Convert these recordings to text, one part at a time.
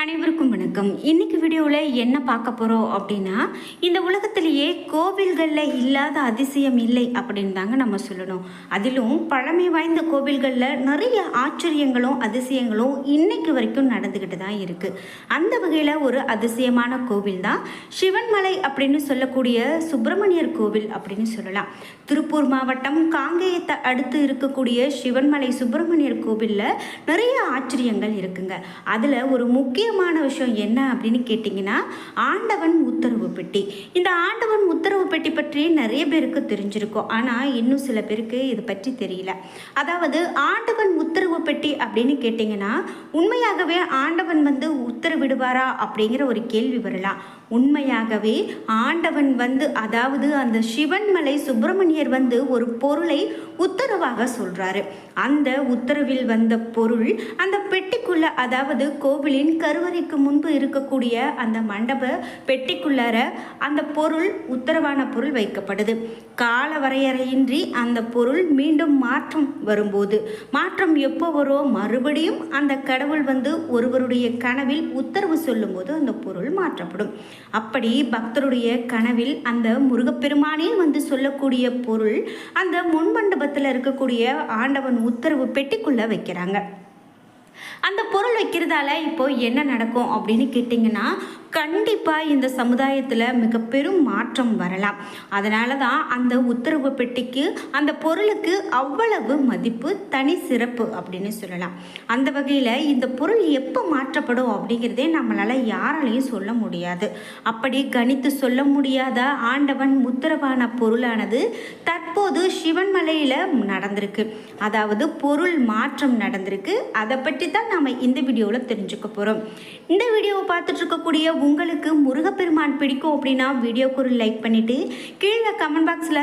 அனைவருக்கும் வணக்கம். இன்னைக்கு வீடியோவில் என்ன பார்க்க போகிறோம் அப்படின்னா இந்த உலகத்திலேயே கோவில்களில் இல்லாத அதிசயம் இல்லை அப்படின்னு தாங்க நம்ம சொல்லணும். அதிலும் பழமை வாய்ந்த கோவில்களில் நிறைய ஆச்சரியங்களும் அதிசயங்களும் இன்னைக்கு வரைக்கும் நடந்துக்கிட்டு தான் இருக்குது அந்த வகையில் ஒரு அதிசயமான கோவில் தான் சிவன்மலை அப்படின்னு சொல்லக்கூடிய சுப்பிரமணியர் கோவில் அப்படின்னு சொல்லலாம். திருப்பூர் மாவட்டம் காங்கேயத்தை அடுத்து இருக்கக்கூடிய சிவன்மலை சுப்பிரமணியர் கோவிலில் நிறைய ஆச்சரியங்கள் இருக்குங்க. அதில் ஒரு முக்கிய முக்கியமான விஷயம் என்ன அப்படின்னு கேட்டிங்கன்னா ஆண்டவன் உத்தரவு பெட்டி. இந்த ஆண்டவன் உத்தரவு பெட்டி பற்றி நிறைய பேருக்கு தெரிஞ்சிருக்கும். ஆனால் இன்னும் சில பேருக்கு இது பற்றி தெரியல. அதாவது ஆண்டவன் உத்தரவு பெட்டி அப்படின்னு கேட்டிங்கன்னா உண்மையாகவே ஆண்டவன் வந்து உத்தரவிடுவாரா அப்படிங்கிற ஒரு கேள்வி வரலாம். உண்மையாகவே ஆண்டவன் வந்து அதாவது அந்த சிவன்மலை சுப்பிரமணியர் வந்து ஒரு பொருளை உத்தரவாக சொல்றாரு. அந்த உத்தரவில் வந்த பொருள் அந்த பெட்டிக்குள்ள அதாவது கோவிலின் கருவறைக்கு முன்பு இருக்கக்கூடிய அந்த மண்டப பெட்டிக்குள்ளார அந்த பொருள் உத்தரவான பொருள் வைக்கப்படுது கால வரையறையின்றி அந்த பொருள் மீண்டும் மாற்றம் வரும்போது மாற்றம் எப்போ வரும் மறுபடியும் அந்த கடவுள் வந்து ஒருவருடைய கனவில் உத்தரவு சொல்லும்போது அந்த பொருள் மாற்றப்படும். அப்படி பக்தருடைய கனவில் அந்த முருகப்பெருமானே வந்து சொல்லக்கூடிய பொருள் அந்த முன்மண்டபத்தில் இருக்கக்கூடிய ஆண்டவன் உத்தரவு பெட்டிக்குள்ள வைக்கிறாங்க. அந்த பொருள் வைக்கிறதால இப்போ என்ன நடக்கும் அப்படின்னு கேட்டிங்கன்னா கண்டிப்பாக இந்த சமுதாயத்தில் மிக பெரும் மாற்றம் வரலாம். அதனால தான் அந்த உத்தரவு பெட்டிக்கு அந்த பொருளுக்கு அவ்வளவு மதிப்பு தனி சிறப்பு அப்படின்னு சொல்லலாம். அந்த வகையில் இந்த பொருள் எப்போ மாற்றப்படும் அப்படிங்கிறதே நம்மளால் யாராலையும் சொல்ல முடியாது. அப்படி கணித்து சொல்ல முடியாத ஆண்டவன் உத்தரவான பொருளானது தற்போது சிவன்மலையில் நடந்திருக்கு. அதாவது பொருள் மாற்றம் நடந்திருக்கு. அதை பற்றி தான் நாம் இந்த வீடியோவில் தெரிஞ்சுக்க போகிறோம் இந்த வீடியோவை பார்த்துட்டு இருக்கக்கூடிய உங்களுக்கு முருகப்பெருமான் பிடிக்கும் அப்படின்னா வீடியோக்கு ஒரு லைக் பண்ணிவிட்டு கீழே கமெண்ட் பாக்ஸில்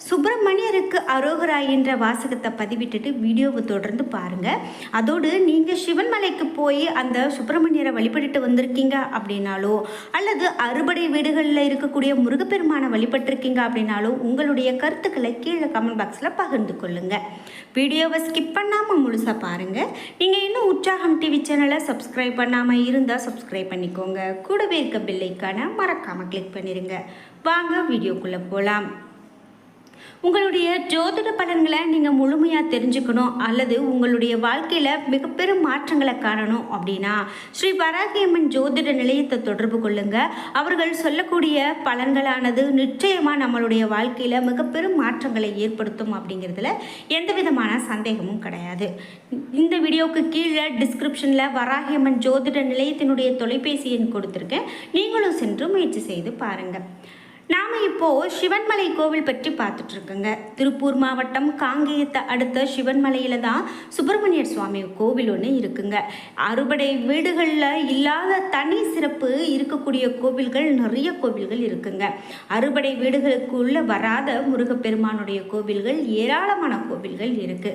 சுப்பிரமணியருக்கு அரோகரா என்ற வாசகத்தை பதிவிட்டுட்டு வீடியோவை தொடர்ந்து பாருங்கள் அதோடு நீங்கள் சிவன்மலைக்கு போய் அந்த சுப்பிரமணியரை வழிபட்டுட்டு வந்திருக்கீங்க அப்படின்னாலோ அல்லது அறுபடை வீடுகளில் இருக்கக்கூடிய முருகப்பெருமானை வழிபட்டிருக்கீங்க அப்படின்னாலோ உங்களுடைய கருத்துக்களை கீழே கமெண்ட் பாக்ஸில் பகிர்ந்து கொள்ளுங்கள் வீடியோவை ஸ்கிப் பண்ணாமல் முழுசாக பாருங்கள் நீங்கள் இன்னும் உற்சாகம் டிவி சேனலை சப்ஸ்கிரைப் பண்ணாமல் இருந்தால் சப்ஸ்கிரைப் பண்ணிக்கோங்க. கூடவே இருக்க பில்லைக்கான மறக்காமல் கிளிக் பண்ணிடுங்க வாங்க வீடியோக்குள்ளே போகலாம் உங்களுடைய ஜோதிட பலன்களை நீங்கள் முழுமையாக தெரிஞ்சுக்கணும் அல்லது உங்களுடைய வாழ்க்கையில் மிகப்பெரும் மாற்றங்களை காணணும் அப்படின்னா ஸ்ரீ வராகியம்மன் ஜோதிட நிலையத்தை தொடர்பு கொள்ளுங்க. அவர்கள் சொல்லக்கூடிய பலன்களானது நிச்சயமாக நம்மளுடைய வாழ்க்கையில் மிகப்பெரும் மாற்றங்களை ஏற்படுத்தும் அப்படிங்கிறதுல எந்த விதமான சந்தேகமும் கிடையாது. இந்த வீடியோவுக்கு கீழே டிஸ்கிரிப்ஷனில் வராகியம்மன் ஜோதிட நிலையத்தினுடைய தொலைபேசி எண் கொடுத்துருக்கேன். நீங்களும் சென்று முயற்சி செய்து பாருங்கள் நாம் இப்போ சிவன்மலை கோவில் பற்றி பார்த்துட்டு இருக்கோங்க திருப்பூர் மாவட்டம் காங்கேயத்தை அடுத்த சிவன்மலையில தான் சுப்பிரமணியர் சுவாமி கோவில் ஒன்று இருக்குங்க. அறுபடை வீடுகளில் இல்லாத தனி சிறப்பு இருக்கக்கூடிய கோவில்கள் நிறைய கோவில்கள் இருக்குங்க. அறுபடை வீடுகளுக்குள்ள வராத முருகப்பெருமானுடைய கோவில்கள் ஏராளமான கோவில்கள் இருக்கு.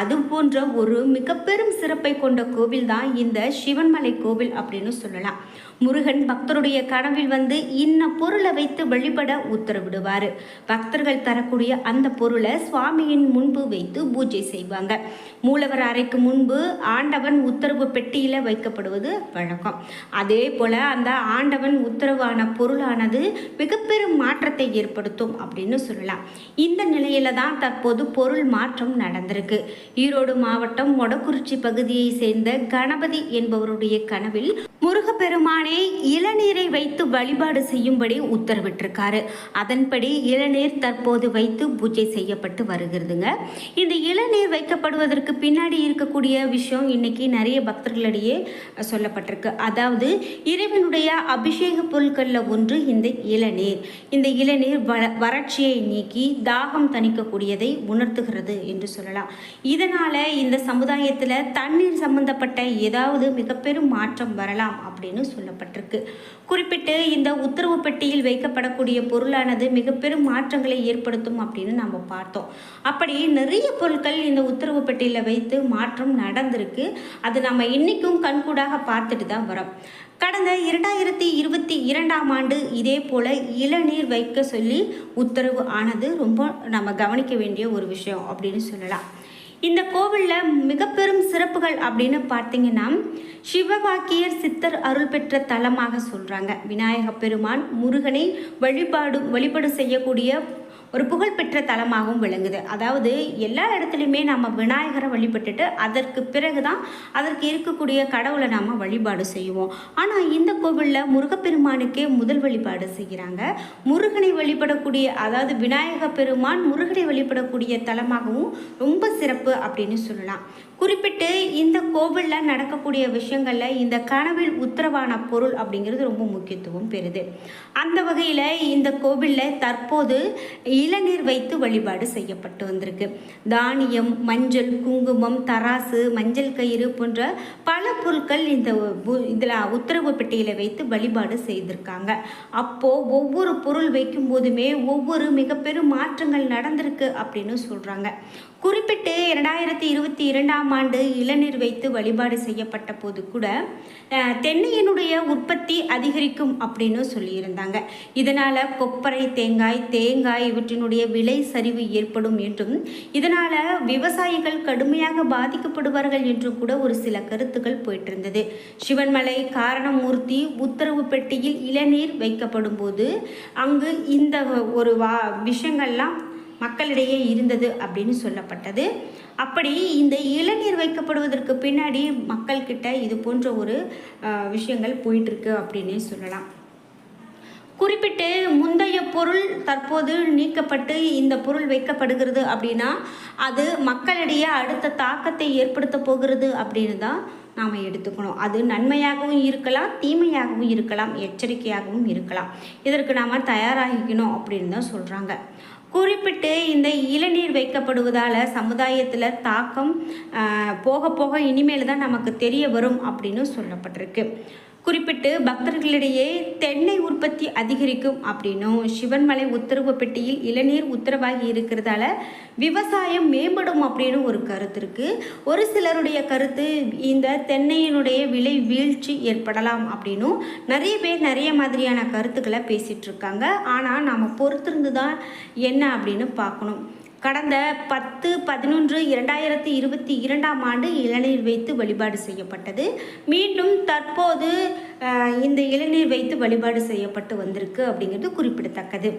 அது போன்ற ஒரு மிக பெரும் சிறப்பை கொண்ட கோவில் தான் இந்த சிவன்மலை கோவில் அப்படின்னு சொல்லலாம். முருகன் பக்தருடைய கனவில் வந்து இன்ன பொருளை வைத்து வழி வழிபட உத்தரவிடுவார். பக்தர்கள் தரக்கூடிய அந்த பொருளை சுவாமியின் முன்பு வைத்து பூஜை செய்வாங்க. மூலவர் அறைக்கு முன்பு ஆண்டவன் உத்தரவு பெட்டியில் வைக்கப்படுவது வழக்கம். அதே போல் அந்த ஆண்டவன் உத்தரவான பொருளானது மிக பெரும் மாற்றத்தை ஏற்படுத்தும் அப்படின்னு சொல்லலாம். இந்த நிலையில தான் தற்போது பொருள் மாற்றம் நடந்திருக்கு. ஈரோடு மாவட்டம் மொடக்குறிச்சி பகுதியை சேர்ந்த கணபதி என்பவருடைய கனவில் முருகப்பெருமானே இளநீரை வைத்து வழிபாடு செய்யும்படி உத்தரவிட்டிருக்கார். அதன்படி இளநீர் தற்போது வைத்து பூஜை செய்யப்பட்டு வருகிறதுங்க. இந்த இளநீர் வைக்கப்படுவதற்கு பின்னாடி இருக்கக்கூடிய விஷயம் இன்னைக்கு நிறைய பக்தர்களிடையே சொல்லப்பட்டிருக்கு. அதாவது இறைவனுடைய அபிஷேக பொருட்களில் ஒன்று இந்த இளநீர். இந்த இளநீர் வ வறட்சியை நீக்கி தாகம் தணிக்கக்கூடியதை உணர்த்துகிறது என்று சொல்லலாம். இதனால இந்த சமுதாயத்தில் தண்ணீர் சம்பந்தப்பட்ட ஏதாவது மிகப்பெரும் மாற்றம் வரலாம் அப்படின்னு சொல்லப்பட்டிருக்கு. குறிப்பிட்டு இந்த உத்தரவு பெட்டியில் வைக்கப்படக்கூடிய பொருளானது மிக பெரும் மாற்றங்களை ஏற்படுத்தும் அப்படின்னு நம்ம பார்த்தோம். அப்படி நிறைய பொருட்கள் இந்த உத்தரவு பெட்டியில் வைத்து மாற்றம் நடந்திருக்கு. அது நம்ம இன்றைக்கும் கண்கூடாக பார்த்துட்டு தான் வரோம். கடந்த இரண்டாயிரத்தி இருபத்தி இரண்டாம் ஆண்டு இதே போல் இளநீர் வைக்க சொல்லி உத்தரவு ஆனது ரொம்ப நம்ம கவனிக்க வேண்டிய ஒரு விஷயம் அப்படின்னு சொல்லலாம். இந்த கோவிலில் மிக பெரும் சிறப்புகள் அப்படின்னு பார்த்தீங்கன்னா சிவபாக்கியர் சித்தர் அருள் பெற்ற தலமாக சொல்கிறாங்க விநாயக பெருமான் முருகனை வழிபாடு வழிபாடு செய்யக்கூடிய ஒரு புகழ்பெற்ற தலமாகவும் விளங்குது. அதாவது எல்லா இடத்துலையுமே நம்ம விநாயகரை வழிபட்டுட்டு அதற்கு பிறகு தான் அதற்கு இருக்கக்கூடிய கடவுளை நாம் வழிபாடு செய்வோம். ஆனால் இந்த கோவிலில் முருகப்பெருமானுக்கே முதல் வழிபாடு செய்கிறாங்க. முருகனை வழிபடக்கூடிய அதாவது விநாயக பெருமான் முருகனை வழிபடக்கூடிய தலமாகவும் ரொம்ப சிறப்பு அப்படின்னு சொல்லலாம். குறிப்பிட்டு இந்த கோவிலில் நடக்கக்கூடிய விஷயங்களில் இந்த கனவில் உத்தரவான பொருள் அப்படிங்கிறது ரொம்ப முக்கியத்துவம் பெறுது. அந்த வகையில் இந்த கோவிலில் தற்போது இளநீர் வைத்து வழிபாடு செய்யப்பட்டு வந்திருக்கு. தானியம் மஞ்சள் குங்குமம் தராசு மஞ்சள் கயிறு போன்ற பல பொருட்கள் இந்த இதில் உத்தரவு பெட்டியில் வைத்து வழிபாடு செய்திருக்காங்க. அப்போது ஒவ்வொரு பொருள் வைக்கும் போதுமே ஒவ்வொரு மிகப்பெரும் மாற்றங்கள் நடந்திருக்கு அப்படின்னு சொல்கிறாங்க குறிப்பிட்டு இரண்டாயிரத்தி இருபத்தி இரண்டாம் ஆண்டு இளநீர் வைத்து வழிபாடு செய்யப்பட்ட போது கூட தென்னையினுடைய உற்பத்தி அதிகரிக்கும் அப்படின்னு சொல்லியிருந்தாங்க. இதனால் கொப்பரை தேங்காய் தேங்காய் இவற்றினுடைய விலை சரிவு ஏற்படும் என்றும் இதனால் விவசாயிகள் கடுமையாக பாதிக்கப்படுவார்கள் என்றும் கூட ஒரு சில கருத்துக்கள் போயிட்டு இருந்தது சிவன்மலை காரணமூர்த்தி உத்தரவு பெட்டியில் இளநீர் வைக்கப்படும் போது அங்கு இந்த ஒரு வா விஷயங்கள்லாம் மக்களிடையே இருந்தது அப்படின்னு சொல்லப்பட்டது. அப்படி இந்த இளநீர் வைக்கப்படுவதற்கு பின்னாடி மக்கள்கிட்ட இது போன்ற ஒரு விஷயங்கள் போயிட்டுருக்கு அப்படின்னே சொல்லலாம். குறிப்பிட்டு முந்தைய பொருள் தற்போது நீக்கப்பட்டு இந்த பொருள் வைக்கப்படுகிறது அப்படின்னா அது மக்களிடையே அடுத்த தாக்கத்தை ஏற்படுத்த போகிறது அப்படின்னு தான் நாம் எடுத்துக்கணும். அது நன்மையாகவும் இருக்கலாம் தீமையாகவும் இருக்கலாம் எச்சரிக்கையாகவும் இருக்கலாம். இதற்கு நாம் தயாராகிக்கணும் அப்படின்னு தான் சொல்கிறாங்க குறிப்பிட்டு இந்த இளநீர் வைக்கப்படுவதால் சமுதாயத்தில் தாக்கம் போக போக இனிமேல் தான் நமக்கு தெரிய வரும் அப்படின்னு சொல்லப்பட்டிருக்கு. குறிப்பிட்டு பக்தர்களிடையே தென்னை உற்பத்தி அதிகரிக்கும் அப்படின்னும் சிவன்மலை உத்தரவு பெட்டியில் இளநீர் உத்தரவாகி இருக்கிறதால விவசாயம் மேம்படும் அப்படின்னு ஒரு கருத்து இருக்குது ஒரு சிலருடைய கருத்து இந்த தென்னையினுடைய விலை வீழ்ச்சி ஏற்படலாம் அப்படின்னும் நிறைய பேர் நிறைய மாதிரியான கருத்துக்களை பேசிகிட்ருக்காங்க ஆனால் நாம் பொறுத்திருந்து தான் என்ன அப்படின்னு பார்க்கணும். கடந்த பத்து பதினொன்று இரண்டாயிரத்தி இருபத்தி இரண்டாம் ஆண்டு இளநீர் வைத்து வழிபாடு செய்யப்பட்டது. மீண்டும் தற்போது இந்த இளநீர் வைத்து வழிபாடு செய்யப்பட்டு வந்திருக்கு அப்படிங்கிறது குறிப்பிடத்தக்கது.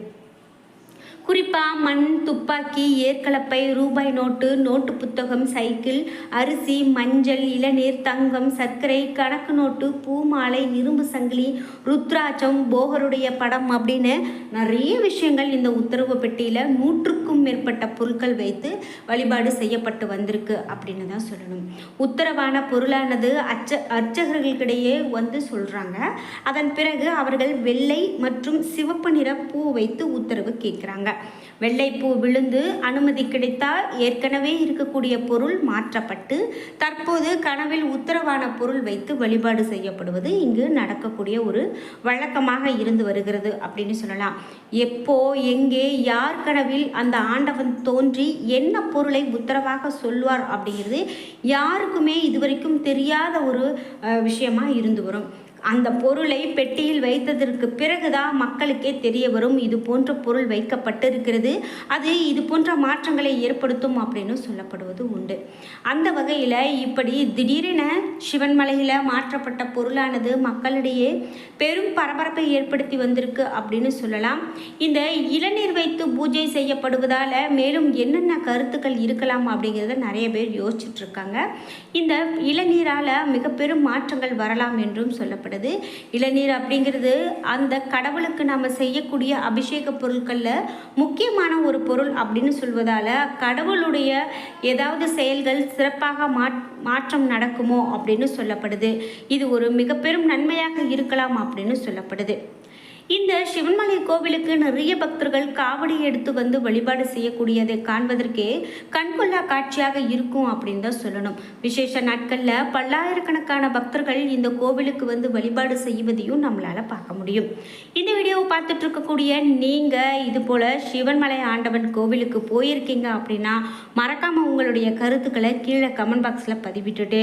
குறிப்பாக மண் துப்பாக்கி ஏற்கலப்பை ரூபாய் நோட்டு நோட்டு புத்தகம் சைக்கிள் அரிசி மஞ்சள் இளநீர் தங்கம் சர்க்கரை கணக்கு நோட்டு பூ மாலை இரும்பு சங்கிலி ருத்ராட்சம் போகருடைய படம் அப்படின்னு நிறைய விஷயங்கள் இந்த உத்தரவு பெட்டியில் நூற்றுக்கும் மேற்பட்ட பொருட்கள் வைத்து வழிபாடு செய்யப்பட்டு வந்திருக்கு அப்படின்னு தான் சொல்லணும். உத்தரவான பொருளானது அச்ச அர்ச்சகர்களுக்கிடையே வந்து சொல்கிறாங்க அதன் பிறகு அவர்கள் வெள்ளை மற்றும் சிவப்பு நிற பூ வைத்து உத்தரவு கேட்குறாங்க. வெள்ளைப்பூ விழுந்து அனுமதி கிடைத்தால் ஏற்கனவே இருக்கக்கூடிய பொருள் மாற்றப்பட்டு தற்போது கனவில் உத்தரவான பொருள் வைத்து வழிபாடு செய்யப்படுவது இங்கு நடக்கக்கூடிய ஒரு வழக்கமாக இருந்து வருகிறது அப்படின்னு சொல்லலாம். எப்போ எங்கே யார் கனவில் அந்த ஆண்டவன் தோன்றி என்ன பொருளை உத்தரவாக சொல்வார் அப்படிங்கிறது யாருக்குமே இதுவரைக்கும் தெரியாத ஒரு விஷயமா இருந்து வரும். அந்த பொருளை பெட்டியில் வைத்ததற்கு பிறகுதான் மக்களுக்கே தெரிய வரும் இது போன்ற பொருள் வைக்கப்பட்டிருக்கிறது அது இது போன்ற மாற்றங்களை ஏற்படுத்தும் அப்படின்னு சொல்லப்படுவது உண்டு. அந்த வகையில் இப்படி திடீரென சிவன்மலையில் மாற்றப்பட்ட பொருளானது மக்களிடையே பெரும் பரபரப்பை ஏற்படுத்தி வந்திருக்கு அப்படின்னு சொல்லலாம். இந்த இளநீர் வைத்து பூஜை செய்யப்படுவதால் மேலும் என்னென்ன கருத்துக்கள் இருக்கலாம் அப்படிங்கிறத நிறைய பேர் யோசிச்சுட்ருக்காங்க இந்த இளநீரால் மிக பெரும் மாற்றங்கள் வரலாம் என்றும் சொல்லப்படுது. சொல்லப்படுது இளநீர் அப்படிங்கிறது அந்த கடவுளுக்கு நம்ம செய்யக்கூடிய அபிஷேக பொருட்களில் முக்கியமான ஒரு பொருள் அப்படின்னு சொல்வதால் கடவுளுடைய ஏதாவது செயல்கள் சிறப்பாக மாற்றம் நடக்குமோ அப்படின்னு சொல்லப்படுது. இது ஒரு மிக பெரும் நன்மையாக இருக்கலாம் அப்படின்னு சொல்லப்படுது. இந்த சிவன்மலை கோவிலுக்கு நிறைய பக்தர்கள் காவடி எடுத்து வந்து வழிபாடு செய்யக்கூடியதை காண்பதற்கே கண்கொள்ளா காட்சியாக இருக்கும் அப்படின்னு தான் சொல்லணும். விசேஷ நாட்களில் பல்லாயிரக்கணக்கான பக்தர்கள் இந்த கோவிலுக்கு வந்து வழிபாடு செய்வதையும் நம்மளால் பார்க்க முடியும். இந்த வீடியோவை பார்த்துட்டு இருக்கக்கூடிய நீங்கள் இது போல் சிவன்மலை ஆண்டவன் கோவிலுக்கு போயிருக்கீங்க அப்படின்னா மறக்காமல் உங்களுடைய கருத்துக்களை கீழே கமெண்ட் பாக்ஸில் பதிவிட்டுட்டு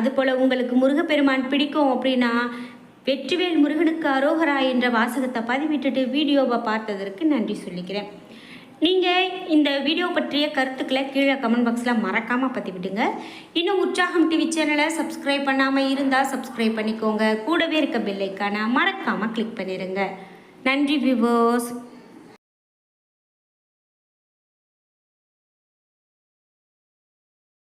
அதுபோல் உங்களுக்கு முருகப்பெருமான் பிடிக்கும் அப்படின்னா வெற்றிவேல் முருகனுக்கு அரோகரா என்ற வாசகத்தை பதிவிட்டுட்டு வீடியோவை பார்த்ததற்கு நன்றி சொல்லிக்கிறேன். நீங்கள் இந்த வீடியோ பற்றிய கருத்துக்களை கீழே கமெண்ட் பாக்ஸில் மறக்காமல் பதிவிடுங்க. இன்னும் உற்சாகம் டிவி சேனலை சப்ஸ்கிரைப் பண்ணாமல் இருந்தால் சப்ஸ்கிரைப் பண்ணிக்கோங்க. கூடவே இருக்க பெல்லைக்கான மறக்காமல் கிளிக் பண்ணிடுங்க நன்றி விவோஸ்